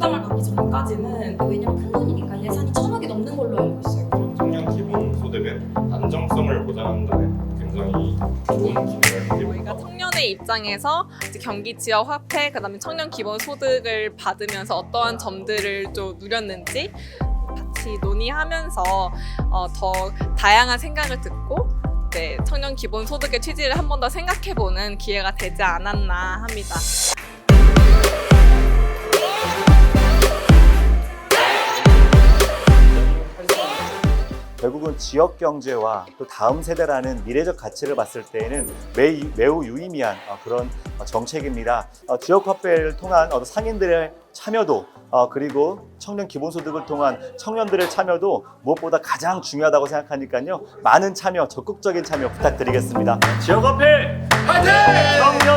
때까지는 왜냐면 큰 돈이니까 예산이 천억이 넘는 걸로 알고 있어요. 청년 기본 소득은 안정성을 보장한다는 굉장히 좋은 기능을 저희가. 청년의 입장에서 이제 경기 지역 화폐, 그다음에 청년 기본 소득을 받으면서 어떠한 점들을 좀 누렸는지 같이 논의하면서 어, 더 다양한 생각을 듣고 네, 청년 기본 소득의 취지를 한 번 더 생각해보는 기회가 되지 않았나 합니다. 결국은 지역 경제와 또 다음 세대라는 미래적 가치를 봤을 때에는 매, 매우 유의미한 어, 그런 어, 정책입니다. 어, 지역 화폐를 통한 어, 상인들의 참여도 어, 그리고 청년 기본소득을 통한 청년들의 참여도 무엇보다 가장 중요하다고 생각하니까요. 많은 참여, 적극적인 참여 부탁드리겠습니다. 지역 화폐 파이팅! 청년 기본소득 파이팅!